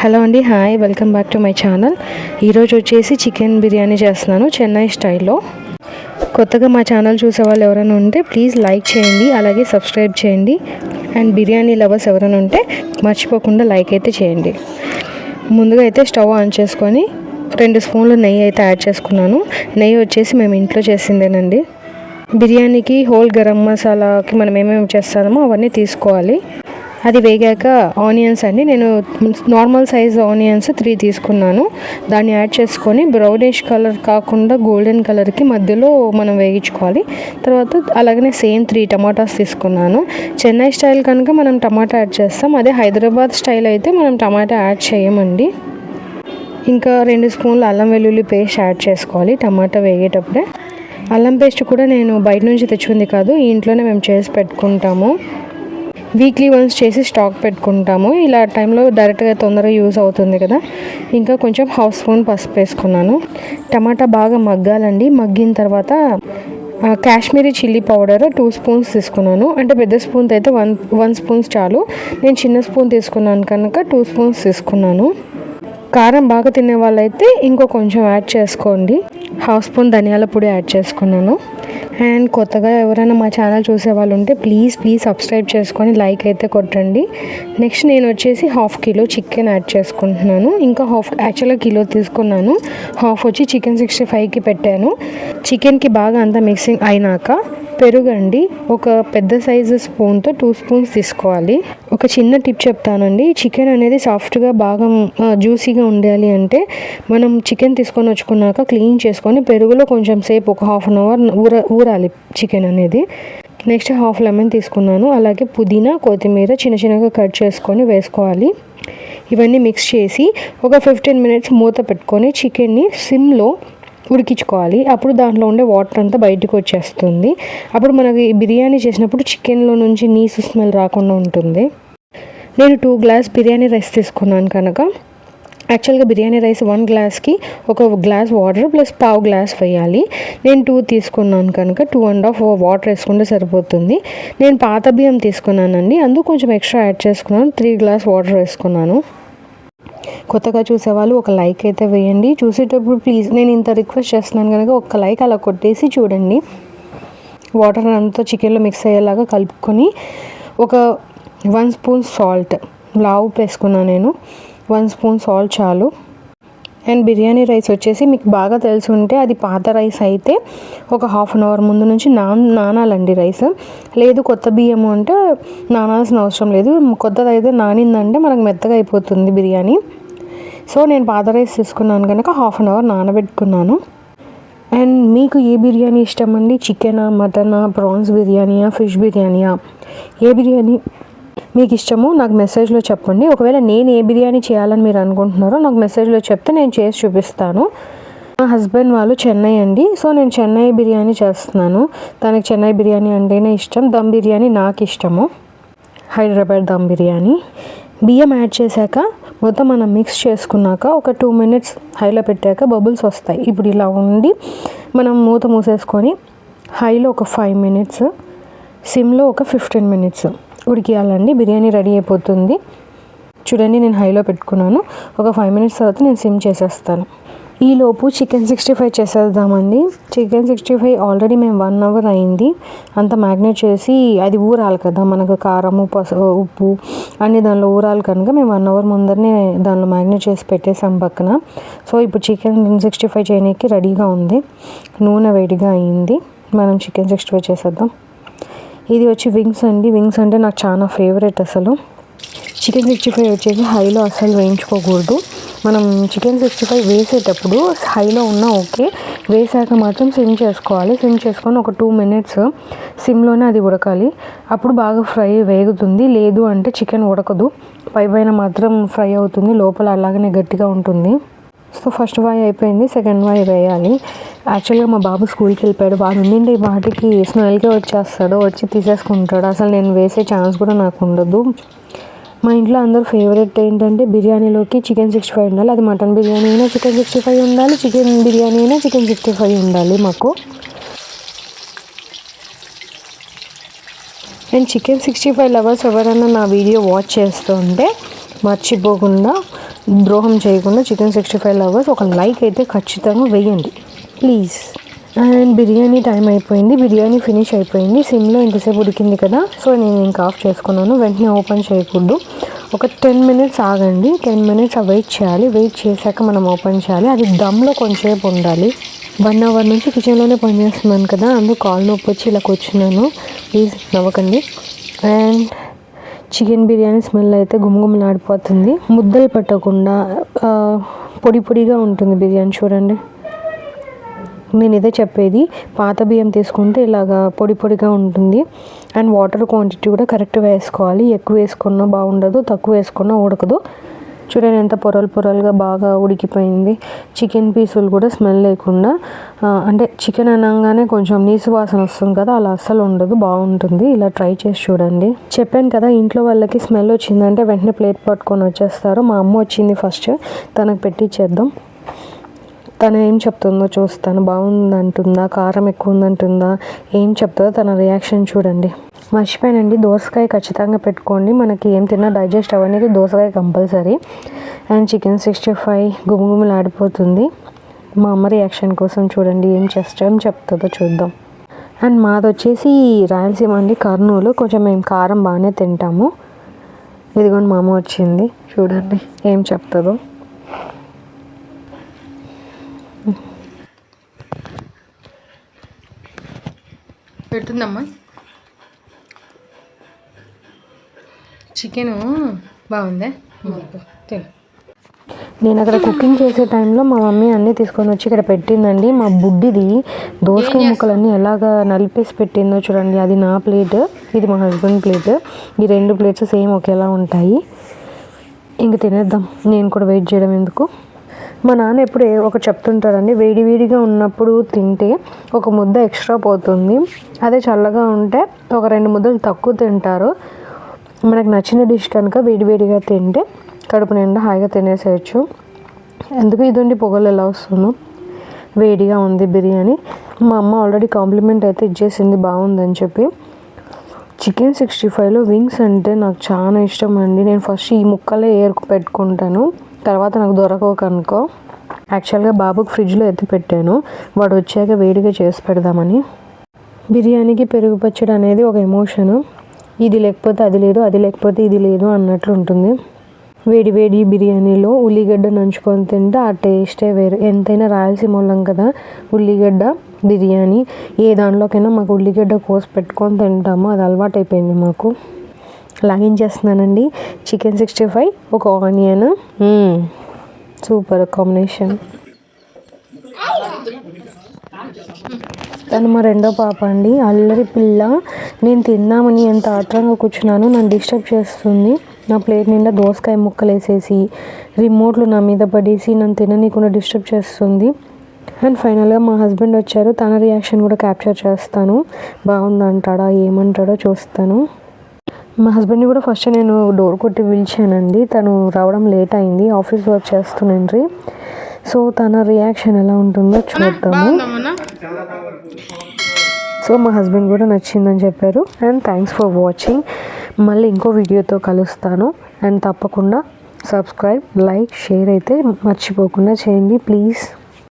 Hello అండి hi welcome back to my channel. ఈరోజు వచ్చేసి చికెన్ బిర్యానీ చేస్తున్నాను చెన్నై స్టైల్లో. కొత్తగా మా ఛానల్ చూసే వాళ్ళు ఎవరైనా ఉంటే ప్లీజ్ లైక్ చేయండి అలాగే సబ్స్క్రైబ్ చేయండి. అండ్ బిర్యానీ లవర్స్ ఎవరైనా ఉంటే మర్చిపోకుండా లైక్ అయితే చేయండి. ముందుగా అయితే స్టవ్ ఆన్ చేసుకొని రెండు స్పూన్లు నెయ్యి అయితే యాడ్ చేసుకున్నాను. నెయ్యి వచ్చేసి మేము ఇంట్లో చేసిందేనండి. బిర్యానీకి హోల్ గరం మసాలాకి మనం ఏమేమి చేస్తామో అవన్నీ తీసుకోవాలి. అది వేగాక ఆనియన్స్ అండి. నేను నార్మల్ సైజ్ ఆనియన్స్ త్రీ తీసుకున్నాను. దాన్ని యాడ్ చేసుకొని బ్రౌనిష్ కలర్ కాకుండా గోల్డెన్ కలర్కి మధ్యలో మనం వేయించుకోవాలి. తర్వాత అలాగనే సేమ్ త్రీ టమాటాస్ తీసుకున్నాను. చెన్నై స్టైల్ కనుక మనం టమాటా యాడ్ చేస్తాం. అదే హైదరాబాద్ స్టైల్ అయితే మనం టమాటా యాడ్ చేయమండి. ఇంకా రెండు స్పూన్లు అల్లం వెల్లుల్లి పేస్ట్ యాడ్ చేసుకోవాలి టమాటా వేగేటప్పుడే. అల్లం పేస్ట్ కూడా నేను బయట నుంచి తెచ్చుకుంది కాదు ఇంట్లోనే మేము చేసి పెట్టుకుంటాము. వీక్లీ వన్స్ చేసి స్టాక్ పెట్టుకుంటాము. ఇలా టైంలో డైరెక్ట్గా తొందరగా యూస్ అవుతుంది కదా. ఇంకా కొంచెం హౌస్ స్పూన్ పసుపు వేసుకున్నాను. టమాటా బాగా మగ్గాలండి. మగ్గిన తర్వాత Kashmiri chilli powder two spoons తీసుకున్నాను. అంటే పెద్ద స్పూన్ అయితే వన్ వన్ స్పూన్స్ చాలు. నేను చిన్న స్పూన్ తీసుకున్నాను కనుక టూ స్పూన్స్ తీసుకున్నాను. కారం బాగా తినే వాళ్ళైతే ఇంకో కొంచెం యాడ్ చేసుకోండి. హాఫ్ స్పూన్ ధనియాల పొడి యాడ్ చేసుకున్నాను. అండ్ కొత్తగా ఎవరైనా మా ఛానల్ చూసే వాళ్ళు ఉంటే ప్లీజ్ ప్లీజ్ సబ్స్క్రైబ్ చేసుకొని లైక్ అయితే కొట్టండి. నెక్స్ట్ నేను వచ్చేసి హాఫ్ కిలో చికెన్ యాడ్ చేసుకుంటున్నాను. ఇంకా హాఫ్ యాక్చువల్గా కిలో తీసుకున్నాను. హాఫ్ వచ్చి చికెన్ సిక్స్టీ ఫైవ్కి పెట్టాను. చికెన్కి బాగా అంతా మిక్సింగ్ అయినాక పెరుగండి. ఒక పెద్ద సైజు స్పూన్తో టూ స్పూన్స్ తీసుకోవాలి. ఒక చిన్న టిప్ చెప్తానండి. చికెన్ అనేది సాఫ్ట్గా బాగా జ్యూసీగా ఉండాలి అంటే మనం చికెన్ తీసుకొని వచ్చుకున్నాక క్లీన్ చేసుకొని పెరుగులో కొంచెం సేపు ఒక హాఫ్ అన్ అవర్ ఊర ఊరాలి చికెన్ అనేది. నెక్స్ట్ హాఫ్ లెమన్ తీసుకున్నాను. అలాగే పుదీనా కొత్తిమీర చిన్న చిన్నగా కట్ చేసుకొని వేసుకోవాలి. ఇవన్నీ మిక్స్ చేసి ఒక ఫిఫ్టీన్ మినిట్స్ మూత పెట్టుకొని చికెన్ని సిమ్లో ఉడికించుకోవాలి. అప్పుడు దాంట్లో ఉండే వాటర్ అంతా బయటకు వచ్చేస్తుంది. అప్పుడు మనకి బిర్యానీ చేసినప్పుడు చికెన్లో నుంచి నీసు స్మెల్ రాకుండా ఉంటుంది. నేను టూ గ్లాస్ బిర్యానీ రైస్ తీసుకున్నాను కనుక. యాక్చువల్గా బిర్యానీ రైస్ వన్ గ్లాస్కి ఒక గ్లాస్ వాటర్ ప్లస్ పావు గ్లాస్ వేయాలి. నేను టూ తీసుకున్నాను కనుక టూ అండ్ హాఫ్ వాటర్ వేసుకుంటే సరిపోతుంది. నేను పాత బియ్యం తీసుకున్నానండి. అందుకు కొంచెం ఎక్స్ట్రా యాడ్ చేసుకున్నాను. త్రీ గ్లాస్ వాటర్ వేసుకున్నాను. కొత్తగా చూసేవాళ్ళు ఒక లైక్ అయితే వేయండి. చూసేటప్పుడు ప్లీజ్ నేను ఇంత రిక్వెస్ట్ చేస్తున్నాను కనుక ఒక లైక్ అలా కొట్టేసి చూడండి. వాటర్ అంతా చికెన్లో మిక్స్ అయ్యేలాగా కలుపుకొని ఒక వన్ స్పూన్ సాల్ట్ లావు వేసుకున్నాను నేను. వన్ స్పూన్ సాల్ట్ చాలు. అండ్ బిర్యానీ రైస్ వచ్చేసి మీకు బాగా తెలిసి ఉంటే అది పాత రైస్ అయితే ఒక హాఫ్ అన్ అవర్ ముందు నుంచి నా నానాలండి రైస్. లేదు కొత్త బియ్యం అంటే నానాల్సిన అవసరం లేదు. కొత్తది అయితే నానిందంటే మనకు మెత్తగా అయిపోతుంది బిర్యానీ. సో నేను పాత రైస్ తీసుకున్నాను కనుక హాఫ్ అన్ అవర్ నానబెట్టుకున్నాను. అండ్ మీకు ఏ బిర్యానీ ఇష్టం అండి చికెనా మటనా ప్రాన్స్ బిర్యానీయా ఫిష్ బిర్యానీయా? ఏ బిర్యానీ మీకు ఇష్టము నాకు మెసేజ్లో చెప్పండి. ఒకవేళ నేను ఏ బిర్యానీ చేయాలని మీరు అనుకుంటున్నారో నాకు మెసేజ్లో చెప్తే నేను చేసి చూపిస్తాను. మా హస్బెండ్ వాళ్ళు చెన్నై అండి. సో నేను చెన్నై బిర్యానీ చేస్తున్నాను. తనకి చెన్నై బిర్యానీ అంటేనే ఇష్టం. దమ్ బిర్యానీ నాకు ఇష్టము. హైదరాబాద్ దమ్ బిర్యానీ. బియ్యం యాడ్ చేశాక మొత్తం మనం మిక్స్ చేసుకున్నాక ఒక టూ మినిట్స్ హైలో పెట్టాక బబుల్స్ వస్తాయి. ఇప్పుడు ఇలా ఉండి మనం మూత మూసేసుకొని హైలో ఒక ఫైవ్ మినిట్స్ సిమ్లో ఒక ఫిఫ్టీన్ మినిట్స్ ఉడికియాలండి బిర్యానీ రెడీ అయిపోతుంది. చూడండి నేను హైలో పెట్టుకున్నాను. ఒక ఫైవ్ మినిట్స్ తర్వాత నేను సిమ్ చేసేస్తాను. ఈలోపు చికెన్ సిక్స్టీ ఫైవ్ చేసేద్దామండి. చికెన్ సిక్స్టీ ఫైవ్ ఆల్రెడీ మేము వన్ అవర్ అయింది. అంత మ్యాగ్నేట్ చేసి అది ఊరాలి కదా. మనకు కారము పసు ఉప్పు అన్నీ దానిలో ఊరాలి కనుక మేము వన్ అవర్ ముందరనే దానిలో మ్యాగ్నేట్ చేసి పెట్టేసాం పక్కన. సో ఇప్పుడు చికెన్ సిక్స్టీ ఫైవ్ చేయడానికి రెడీగా ఉంది. నూనె వేడిగా అయింది. మనం చికెన్ సిక్స్టీ ఫైవ్ చేసేద్దాం. ఇది వచ్చి వింగ్స్ అండి. వింగ్స్ అంటే నాకు చాలా ఫేవరెట్ అసలు. చికెన్ సిక్స్టీ ఫైవ్ వచ్చేసి హైలో అస్సలు వేయించుకోకూడదు. మనం చికెన్ సిక్స్టీ ఫైవ్ వేసేటప్పుడు హైలో ఉన్నా ఓకే వేసాక మాత్రం సిమ్ చేసుకోవాలి. సిమ్ చేసుకొని ఒక టూ మినిట్స్ సిమ్లోనే అది ఉడకాలి. అప్పుడు బాగా ఫ్రై వేగుతుంది. లేదు అంటే చికెన్ ఉడకదు. పై పైన మాత్రం ఫ్రై అవుతుంది. లోపల అలాగనే గట్టిగా ఉంటుంది. సో ఫస్ట్ వాయి అయిపోయింది సెకండ్ వాయి వేయాలి. యాక్చువల్గా మా బాబు స్కూల్కి వెళ్ళిపోయాడు. వాడు ఉండిండి వాటికి స్మెల్కే వచ్చేస్తాడు వచ్చి తీసేసుకుంటాడు. అసలు నేను వేసే ఛాన్స్ కూడా నాకు ఉండదు. మా ఇంట్లో అందరూ ఫేవరెట్ ఏంటంటే బిర్యానీలోకి చికెన్ సిక్స్టీ ఫైవ్ ఉండాలి. అది మటన్ బిర్యానీ అయినా చికెన్ సిక్స్టీ ఫైవ్ ఉండాలి. చికెన్ బిర్యానీ అయినా చికెన్ సిక్స్టీ ఫైవ్ ఉండాలి మాకు. అండ్ చికెన్ సిక్స్టీ ఫైవ్ లవర్స్ ఎవరైనా నా వీడియో వాచ్ చేస్తూ ఉంటే మర్చిపోకుండా ద్రోహం చేయకుండా చికెన్ సిక్స్టీ ఫైవ్ లవర్స్ ఒక లైక్ అయితే ఖచ్చితంగా వేయండి. ప్లీజ్ అండ్ బిర్యానీ టైం అయిపోయింది. బిర్యానీ ఫినిష్ అయిపోయింది. సిమ్లో ఇంతసేపు ఉడికింది కదా సో నేను ఇంకా ఆఫ్ చేసుకున్నాను. వెంటనే ఓపెన్ చేయకూడదు. ఒక టెన్ మినిట్స్ ఆగండి. టెన్ మినిట్స్ వెయిట్ చేయాలి. వెయిట్ చేశాక మనం ఓపెన్ చేయాలి. అది దమ్లో కొంచెంసేపు ఉండాలి. వన్ అవర్ నుంచి కిచెన్లోనే పనిచేస్తున్నాను కదా అందుకు కాల్ నొప్పి వచ్చి ఇలా కూర్చున్నాను. ప్లీజ్ నవ్వకండి. అండ్ చికెన్ బిర్యానీ స్మెల్ అయితే గుమగుమలాడిపోతుంది ముద్దలు పట్టకుండా పొడి పొడిగా ఉంటుంది బిర్యానీ చూడండి. నేను ఇదే చెప్పేది. పాత బియ్యం తీసుకుంటే ఇలాగా పొడి పొడిగా ఉంటుంది. అండ్ వాటర్ క్వాంటిటీ కూడా కరెక్ట్గా వేసుకోవాలి. ఎక్కువ వేసుకున్నా బాగుండదు తక్కువ వేసుకున్నా ఉడకదు. చూడండి ఎంత పొరలు పొరలుగా బాగా ఉడికిపోయింది. చికెన్ పీసులు కూడా స్మెల్ లేకుండా అంటే చికెన్ అనగానే కొంచెం నీసు వాసన వస్తుంది కదా అలా అస్సలు ఉండదు బాగుంటుంది. ఇలా ట్రై చేసి చూడండి. చెప్పాను కదా ఇంట్లో వాళ్ళకి స్మెల్ వచ్చిందంటే వెంటనే ప్లేట్ పట్టుకొని వచ్చేస్తారు. మా అమ్మ వచ్చింది ఫస్ట్ తనకు పెట్టించేద్దాం తను ఏం చెప్తుందో చూస్తాను. బాగుందంటుందా? కారం ఎక్కువ ఉందంటుందా ఏం చెప్తుందో తన రియాక్షన్ చూడండి. మర్చిపోయానండి. దోసకాయ ఖచ్చితంగా పెట్టుకోండి. మనకి ఏం తిన్నా డైజెస్ట్ అవ్వడానికి దోసకాయ compulsory. And chicken sixty five గుమగుమలాడిపోతుంది. మా అమ్మ రియాక్షన్ కోసం చూడండి ఏం చేస్తాం చెప్తుందో చూద్దాం. అండ్ మాది వచ్చేసి రాయలసీమ అండి కర్నూలు. కొంచెం మేము కారం బాగానే తింటాము. ఇదిగోండి మా అమ్మ వచ్చింది. చూడండి ఏం చెప్తుందో. పెడుతుందమ్మా. చికెను బాగుందే? తిను. నేను అక్కడ కుకింగ్ చేసే టైంలో మా మమ్మీ అన్నీ తీసుకొని వచ్చి ఇక్కడ పెట్టిందండి. మా బుడ్డిది దోసకాయ ముక్కలన్నీ ఎలాగా నలిపేసి పెట్టిందో చూడండి. అది నా ప్లేట్ ఇది మా హస్బెండ్ ప్లేట్. ఈ రెండు ప్లేట్స్ సేమ్ ఒకేలా ఉంటాయి. ఇంక తినేద్దాం. నేను కూడా వెయిట్ చేయడం ఎందుకు? మా నాన్న ఎప్పుడు ఏ- ఒకటి చెప్తుంటాడండి వేడి వేడిగా ఉన్నప్పుడు తింటే ఒక ముద్ద ఎక్స్ట్రా పోతుంది. అదే చల్లగా ఉంటే ఒక రెండు ముద్దలు తక్కువ తింటారు. మనకు నచ్చిన డిష్ కనుక వేడివేడిగా తింటే కడుపు నిండా హాయిగా తినేసేయచ్చు. ఎందుకు ఇదండి పొగలు ఎలా వస్తుందో వేడిగా ఉంది బిర్యానీ. మా అమ్మ ఆల్రెడీ కాంప్లిమెంట్ అయితే ఇచ్చేసింది బాగుందని చెప్పి. చికెన్ సిక్స్టీ ఫైవ్లో వింగ్స్ అంటే నాకు చాలా ఇష్టం అండి. నేను ఫస్ట్ ఈ ముక్కలే ఏరుకు పెట్టుకుంటాను. తర్వాత నాకు దొరకవు కనుకో. యాక్చువల్గా బాబుకి ఫ్రిడ్జ్లో ఎత్తి పెట్టాను. వాడు వచ్చాక వేడిగా చేసి పెడదామని. బిర్యానీకి పెరుగు పచ్చడి అనేది ఒక ఎమోషను ఇది లేకపోతే అది లేదు అది లేకపోతే ఇది లేదు అన్నట్లు ఉంటుంది. వేడి వేడి బిర్యానీలో ఉల్లిగడ్డ నంచుకొని తింటే ఆ టేస్టే వేరు. ఎంతైనా రాయలసీమ వాళ్ళం కదా. ఉల్లిగడ్డ బిర్యానీ ఏ దాంట్లోకైనా మాకు ఉల్లిగడ్డ కోసి పెట్టుకొని తింటాము. అది అలవాటు అయిపోయింది మాకు. లాగించేస్తున్నానండి చికెన్ సిక్స్టీ ఫైవ్ ఒక ఆనియన్. Super combination. తను మా రెండో పాప అండి. అల్లరి పిల్ల. నేను తిన్నామని ఎంత ఆత్రంగా కూర్చున్నాను నన్ను డిస్టర్బ్ చేస్తుంది. నా ప్లేట్ నిండా దోసకాయ ముక్కలు వేసేసి రిమోట్లు నా మీద పడేసి నన్ను తిననీయకుండా డిస్టర్బ్ చేస్తుంది. అండ్ ఫైనల్గా మా హస్బెండ్ వచ్చారు. తన రియాక్షన్ కూడా క్యాప్చర్ చేస్తాను. బాగుందంటాడా? ఏమంటాడో చూస్తాను. మా హస్బెండ్ని కూడా ఫస్ట్ నేను డోర్ కొట్టి పిలిచానండి. తను రావడం లేట్ అయింది. ఆఫీస్ వర్క్ చేస్తుండ్రి సో తన రియాక్షన్ ఎలా ఉంటుందో చూద్దాము. సో మా హస్బెండ్ కూడా నచ్చిందని చెప్పారు. And thanks for watching. మళ్ళీ ఇంకో వీడియోతో కలుస్తాను. అండ్ తప్పకుండా సబ్స్క్రైబ్ లైక్ షేర్ అయితే మర్చిపోకుండా చేయండి. ప్లీజ్.